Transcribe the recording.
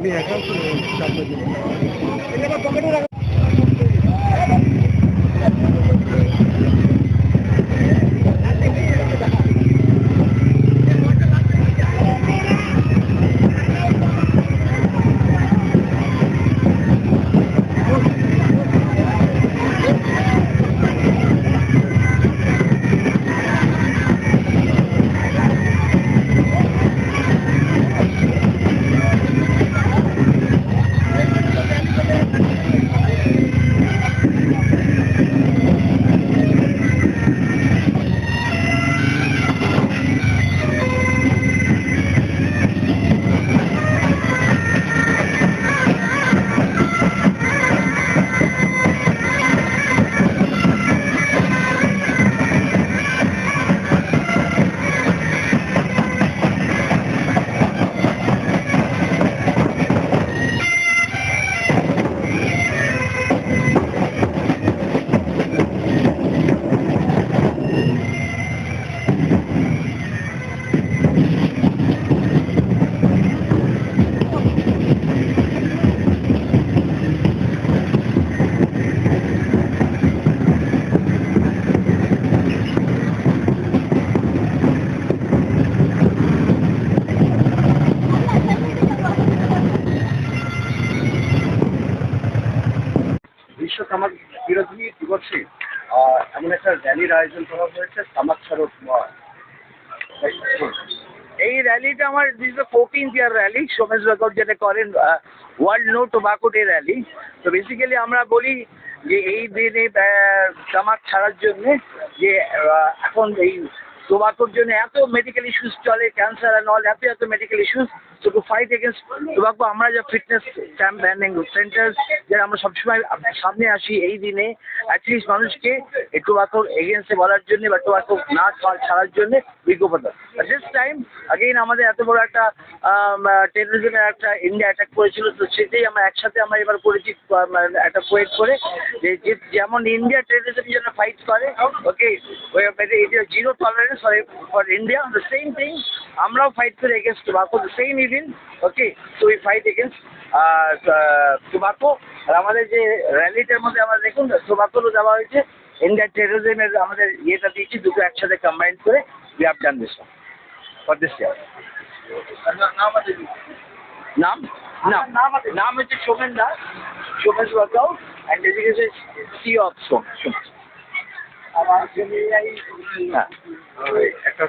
Ini akan kan sudah তামাক বিরোধী দিবসে এমন একটা র্যালির আয়োজন করা হয়েছে তামাক ছাড়ো এই র্যালিটা আমার this the fourteenth year rally Somesh record যেটা করেন world no tobacco day rally তো বেসিক্যালি আমরা বলি যে এই দিনে তামাক ছাড়ার জন্য যে এখন এই টোবাকোর জন্য এত মেডিকেল ইস্যুস চলে ক্যান্সার অ্যান্ড অল এত এত মেডিকেল ইস্যুস তো টু ফাইট এগেনস্ট টোবাকো আমরা যা ফিটনেস ক্যাম্প ব্যান্ডিং সেন্টার যারা আমরা সবসময় সামনে আসি এই দিনে অ্যাটলিস্ট মানুষকে এই টোবাকোর এগেনস্টে বলার জন্য বা টোবাকো না ছাড়ার জন্য বিজ্ঞাপন দিস টাইম আগেইন আমাদের এত বড় একটা টেরোরিজমের একটা ইন্ডিয়া অ্যাটাক করেছিল, তো সেটাই আমরা একসাথে আমরা এবার করেছি। একটা পোয়েট করে যে যেমন ইন্ডিয়া টেরোরিজম জন্য ফাইট করে okay zero tolerance for India the same thing আমরাও ফাইট করি against tobacco the same even okay to we fight against tobacco আর আমাদের যে র্যালিটার মধ্যে আমরা দেখুন টোবাকোরও দেওয়া হয়েছে ইন্ডিয়া টেরোরিজমের আমাদের ইয়েটা দিয়েছি দুটো একসাথে কম্বাইন করে we have done this for this year নাম নাম? নাম হচ্ছে Somen Das. Somesh workout and education C of এই হ্যাঁ। একটা